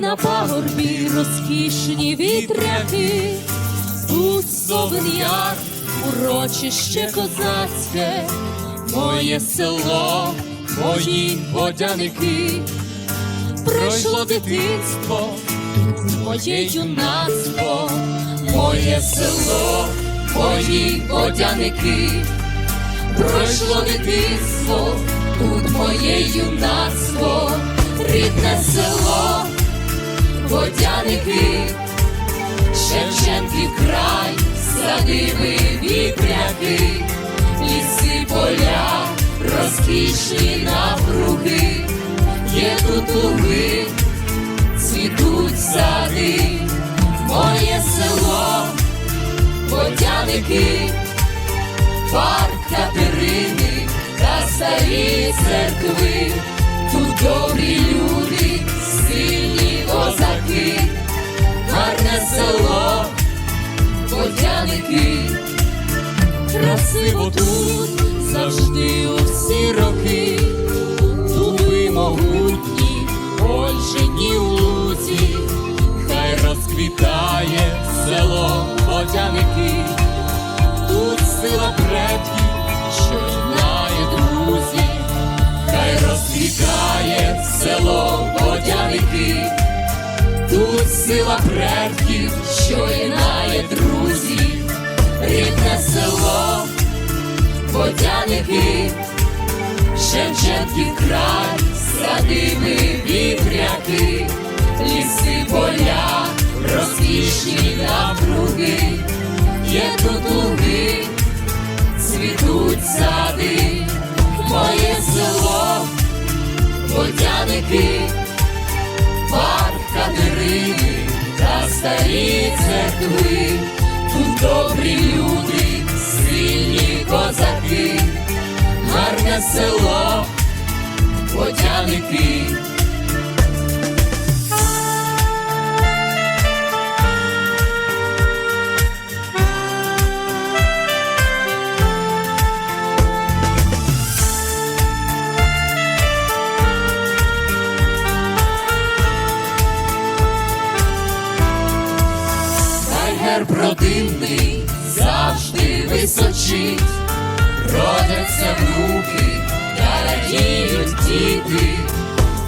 На пагорбі розкішні вітряки, тут совен яр, урочище козацьке, моє село, мої водяники, пройшло дитинство, моє юнацтво, моє село, мої водяники, пройшло дитинство, тут моє юнацтво, рідне село, водяники, Шевченків край, садиби вітряки, ліси поля, розкішні навкруги, є тут луги, цвітуть сади, моє село, водяники, парк Катерини та старі церкви, тут добрі люди, сильні козаки, гарне село, водяники, красиво тут завжди у всі роки, дуби могутні, Ольжені у лузі, хай розквітає село водяники, тут сила предків, що єднає друзів, хай розквітає село водяники, тут сила предків, що єднає друзів, рідне село, водяники, Шевченків край, садиби вітряки, ліси поля, розкішні навкруги, є тут луги, цвітуть сади, моє село, водяники, парк Катерини та старі церкви, гарне село, водяники. Герб родинний завжди височить, родяться внуки діти,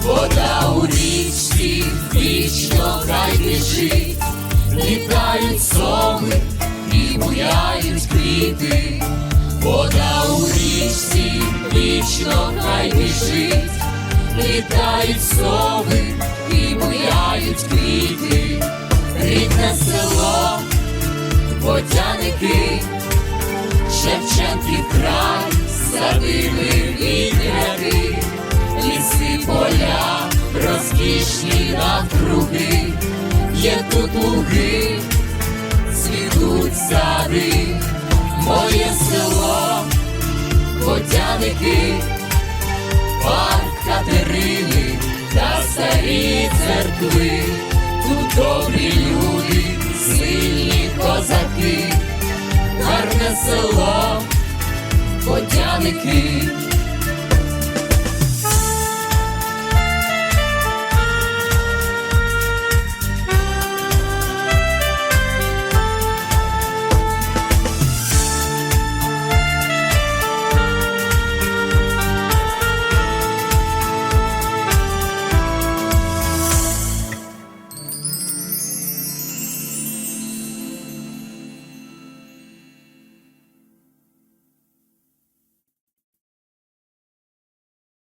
вода у річці вічно хай біжить, літають соми і буяють квіти, вода у річці вічно хай біжить, літають соми і буяють квіти. Рідне село, водяники, Шевченків край, садиби розкішні навкруги, є тут луги, цвітуть сади, моє село, водяники, парк Катерини та старі церкви, тут добрі люди, сильні козаки, гарне село, водяники.